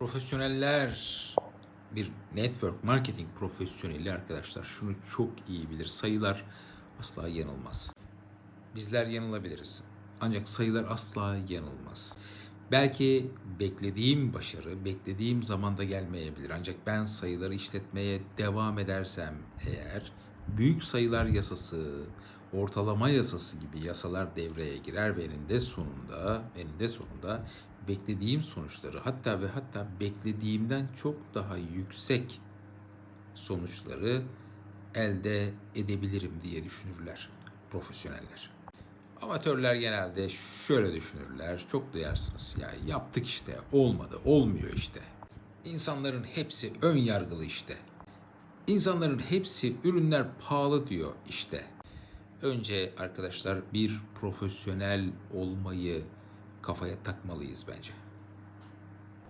Profesyoneller bir network marketing profesyoneli arkadaşlar şunu çok iyi bilir. Sayılar asla yanılmaz. Bizler yanılabiliriz. Ancak sayılar asla yanılmaz. Belki beklediğim başarı beklediğim zamanda gelmeyebilir. Ancak ben sayıları işletmeye devam edersem eğer büyük sayılar yasası, ortalama yasası gibi yasalar devreye girer ve eninde sonunda eninde sonunda beklediğim sonuçları hatta ve hatta beklediğimden çok daha yüksek sonuçları elde edebilirim diye düşünürler profesyoneller. Amatörler genelde şöyle düşünürler. Çok duyarsınız. Ya yaptık işte, olmadı, olmuyor işte. İnsanların hepsi ön yargılı işte. İnsanların hepsi ürünler pahalı diyor işte. Önce arkadaşlar bir profesyonel olmayı kafaya takmalıyız bence.